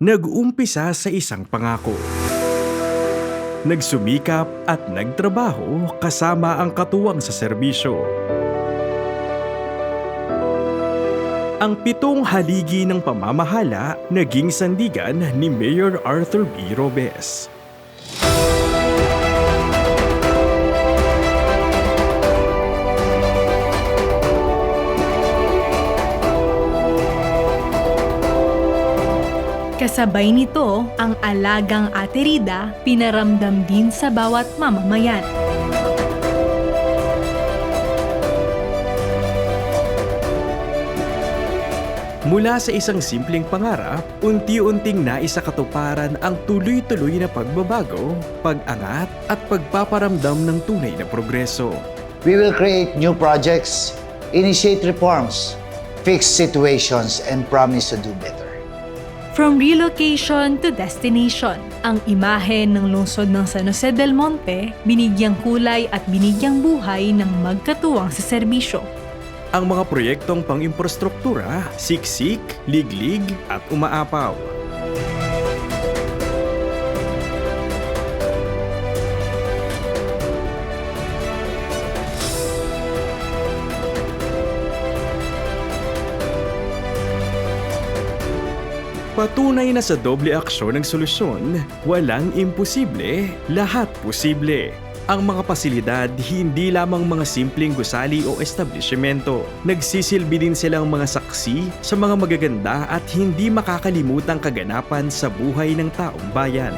Nag-umpisa sa isang pangako. Nagsumikap at nagtrabaho kasama ang katuwang sa serbisyo. Ang pitong haligi ng pamamahala naging sandigan ni Mayor Arthur B. Robes. Kasabay nito, ang alagang aterida pinaramdam din sa bawat mamamayan. Mula sa isang simpleng pangarap, unti-unting naisakatuparan ang tuloy-tuloy na pagbabago, pag-angat at pagpaparamdam ng tunay na progreso. We will create new projects, initiate reforms, fix situations, and promise to do better. From relocation to destination, ang imahe ng lungsod ng San Jose del Monte binigyang kulay at binigyang buhay ng magkatuwang sa serbisyo. Ang mga proyektong pang-imprastruktura, siksik, liglig at umaapaw. Patunay na sa doble aksyon ng solusyon, walang imposible, lahat posible. Ang mga pasilidad hindi lamang mga simpleng gusali o establishmento. Nagsisilbi din silang mga saksi sa mga magaganda at hindi makakalimutang kaganapan sa buhay ng taong bayan.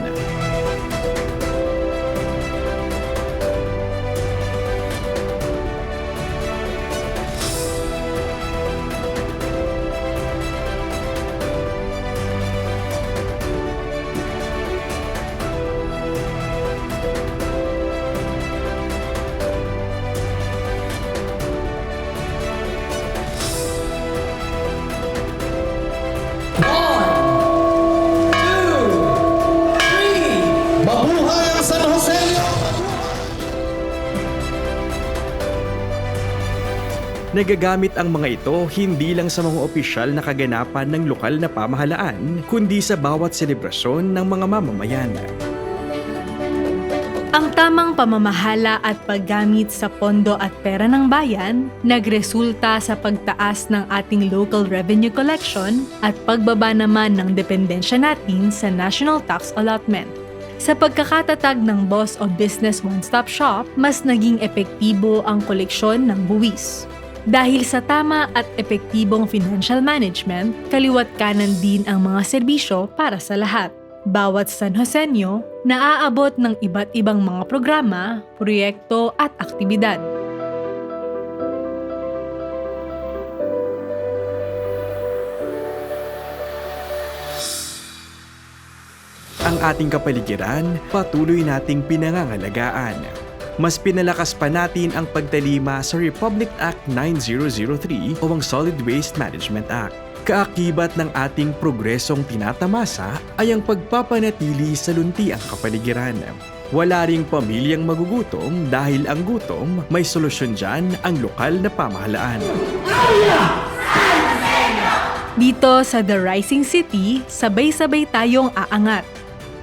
Nagagamit ang mga ito hindi lang sa mga opisyal na kaganapan ng lokal na pamahalaan, kundi sa bawat selebrasyon ng mga mamamayan. Ang tamang pamamahala at paggamit sa pondo at pera ng bayan nagresulta sa pagtaas ng ating local revenue collection at pagbaba naman ng dependensya natin sa national tax allotment. Sa pagkakatatag ng Boss of Business One Stop Shop, mas naging epektibo ang koleksyon ng buwis. Dahil sa tama at epektibong financial management, kaliwat kanan din ang mga serbisyo para sa lahat. Bawat San Joseño naaabot ng iba't ibang mga programa, proyekto at aktibidad. Ang ating kapaligiran, patuloy nating pinangangalagaan. Mas pinalakas pa natin ang pagtalima sa Republic Act 9003 o ang Solid Waste Management Act. Kaakibat ng ating progresong tinatamasa ay ang pagpapanatili sa luntiang kapaligiran. Wala ring pamilyang magugutom dahil ang gutom may solusyon dyan ang lokal na pamahalaan. Dito sa The Rising City, sabay-sabay tayong aangat.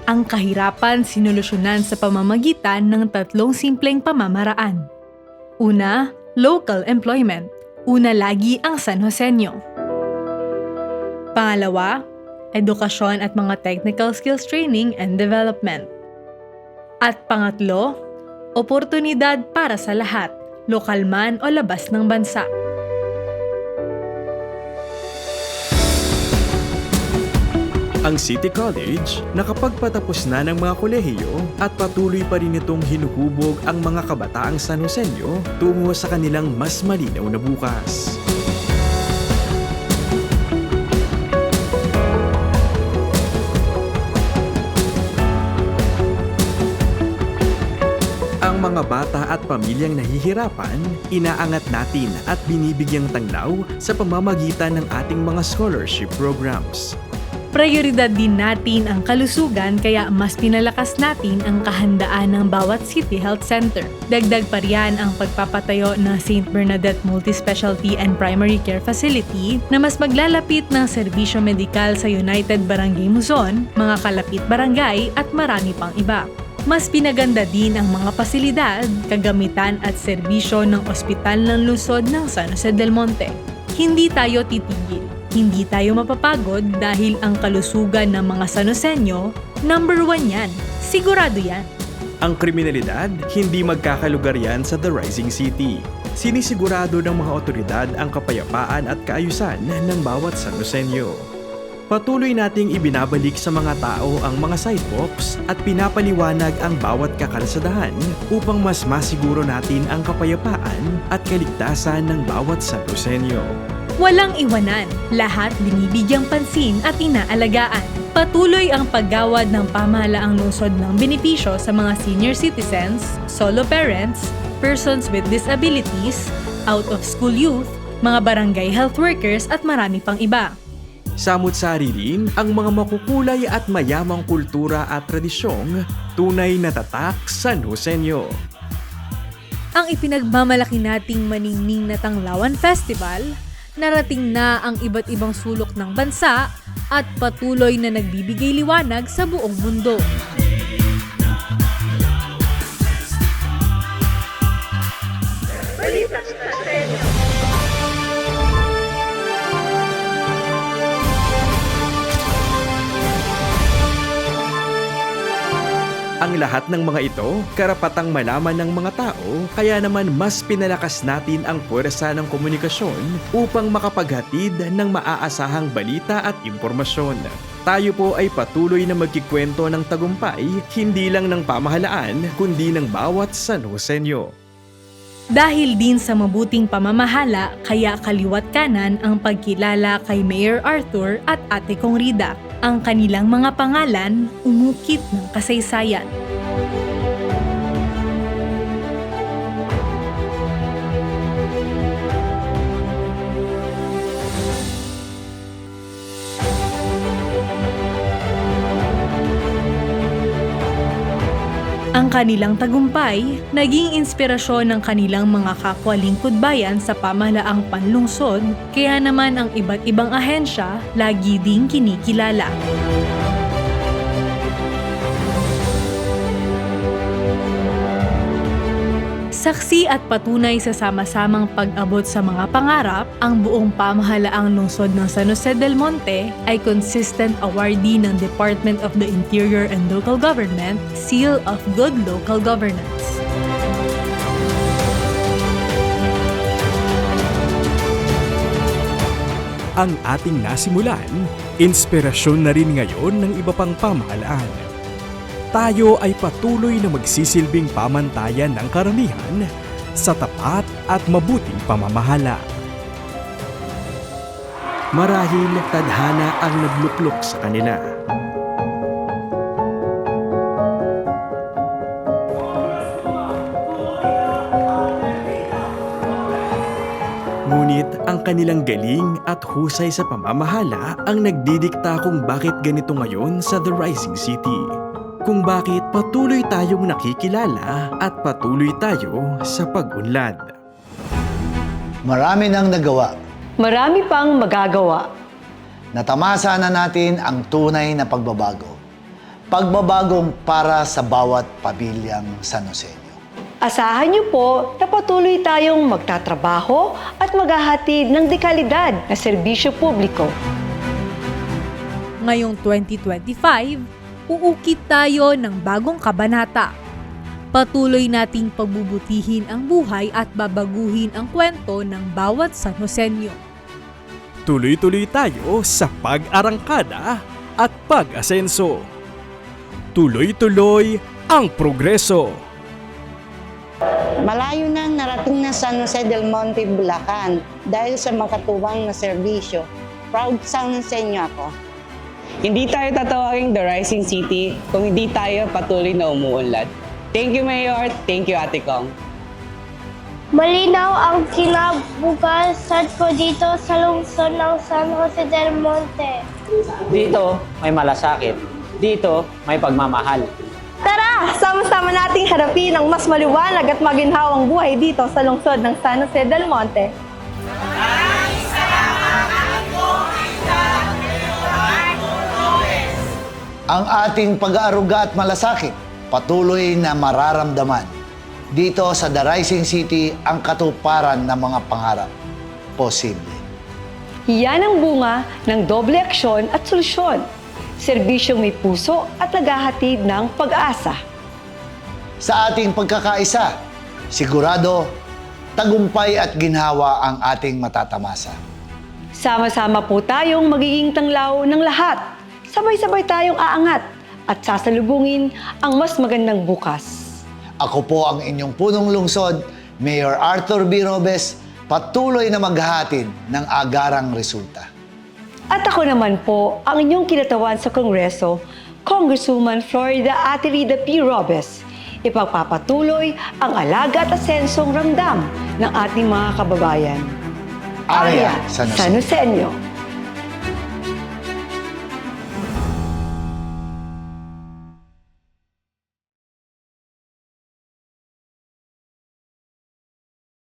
Ang kahirapan sinolusyonan sa pamamagitan ng tatlong simpleng pamamaraan. Una, local employment. Una lagi ang San Joseño. Pangalawa, edukasyon at mga technical skills training and development. At pangatlo, oportunidad para sa lahat, lokal man o labas ng bansa. Ang City College nakapagpatapos na ng mga kolehiyo at patuloy pa rin itong hinuhubog ang mga kabataang San Joseño tungo sa kanilang mas malinaw na bukas. Ang mga bata at pamilyang nahihirapan, inaangat natin at binibigyang tanglaw sa pamamagitan ng ating mga scholarship programs. Prioridad din natin ang kalusugan kaya mas pinalakas natin ang kahandaan ng bawat City Health Center. Dagdag pa riyan ang pagpapatayo ng St. Bernadette Multispecialty and Primary Care Facility na mas maglalapit ng serbisyo medikal sa United Barangay Luzon, mga kalapit barangay at marami pang iba. Mas pinaganda din ang mga pasilidad, kagamitan at serbisyo ng Ospital ng Luzon ng San Jose del Monte. Hindi tayo titigil, hindi tayo mapapagod dahil ang kalusugan ng mga Sanosenyo, number one yan. Sigurado yan. Ang kriminalidad, hindi magkakalugar yan sa The Rising City. Sinisigurado ng mga otoridad ang kapayapaan at kaayusan ng bawat Sanosenyo. Patuloy nating ibinabalik sa mga tao ang mga sidewalks at pinapaliwanag ang bawat kakalsadahan upang mas masiguro natin ang kapayapaan at kaligtasan ng bawat Sanosenyo. Walang iwanan, lahat binibigyang pansin at inaalagaan. Patuloy ang paggawad ng pamahalaang lungsod ng benepisyo sa mga senior citizens, solo parents, persons with disabilities, out-of-school youth, mga barangay health workers at marami pang iba. Samut-sari rin ang mga makukulay at mayamang kultura at tradisyong tunay na tatak San Joseño. Ang ipinagmamalaki nating maningning na Tanglawan Festival, narating na ang iba't ibang sulok ng bansa at patuloy na nagbibigay liwanag sa buong mundo. Ang lahat ng mga ito, karapatang malaman ng mga tao, kaya naman mas pinalakas natin ang puwersa ng komunikasyon upang makapaghatid ng maaasahang balita at impormasyon. Tayo po ay patuloy na magkikwento ng tagumpay, hindi lang ng pamahalaan, kundi ng bawat San Joseño. Dahil din sa mabuting pamamahala, kaya kaliwat kanan ang pagkilala kay Mayor Arthur at Ate Kong Rida. Ang kanilang mga pangalan umukit ng kasaysayan. Ang kanilang tagumpay, naging inspirasyon ng kanilang mga kapwa lingkod bayan sa pamahalaang panlungsod, kaya naman ang iba't ibang ahensya lagi ding kinikilala. Saksi at patunay sa sama-samang pag-abot sa mga pangarap, ang buong pamahalaang lungsod ng San Jose del Monte ay consistent awardee ng Department of the Interior and Local Government Seal of Good Local Governance. Ang ating nasimulan, inspirasyon na rin ngayon ng iba pang pamahalaan. Tayo ay patuloy na magsisilbing pamantayan ng karamihan sa tapat at mabuting pamamahala. Marahil tadhana ang nagluklok sa kanila. Ngunit ang kanilang galing at husay sa pamamahala ang nagdidikta kung bakit ganito ngayon sa The Rising City. Kung bakit patuloy tayong nakikilala at patuloy tayo sa pag-unlad. Marami nang nagawa. Marami pang magagawa. Natamasa na natin ang tunay na pagbabago. Pagbabagong para sa bawat pamilyang San Joseño. Asahan niyo po na patuloy tayong magtatrabaho at maghahatid ng dekalidad na serbisyo publiko. Ngayong 2025, uukit tayo ng bagong kabanata. Patuloy nating pagbubutihin ang buhay at babaguhin ang kwento ng bawat San Joseño. Tuloy-tuloy tayo sa pag-arangkada at pag-asenso. Tuloy-tuloy ang progreso. Malayo na narating na San Jose del Monte, Bulacan dahil sa makatuwang na serbisyo. Proud San Joseño ako. Hindi tayo tatawaging The Rising City kung hindi tayo patuloy na umuunlad. Thank you, Mayor. Thank you, Ate Kong. Malinaw ang kinabukasan ko dito sa lungsod ng San Jose del Monte. Dito, may malasakit. Dito, may pagmamahal. Tara, sama-sama nating harapin ang mas maliwanag at maginhawang buhay dito sa lungsod ng San Jose del Monte. Ang ating pag-aaruga at malasakit patuloy na mararamdaman. Dito sa The Rising City ang katuparan ng mga pangarap. Posible. Yan ang bunga ng doble aksyon at solusyon. Serbisyong may puso at naghahatid ng pag-asa. Sa ating pagkakaisa, sigurado, tagumpay at ginhawa ang ating matatamasa. Sama-sama po tayong magiging tanglaw ng lahat. Sabay-sabay tayong aangat at sasalubungin ang mas magandang bukas. Ako po ang inyong punong lungsod, Mayor Arthur B. Robes, patuloy na maghahatid ng agarang resulta. At ako naman po ang inyong kinatawan sa Kongreso, Congresswoman Florida Atirida P. Robes. Ipagpapatuloy ang alaga at asensong ramdam ng ating mga kababayan. Area San Jose. San Joseño.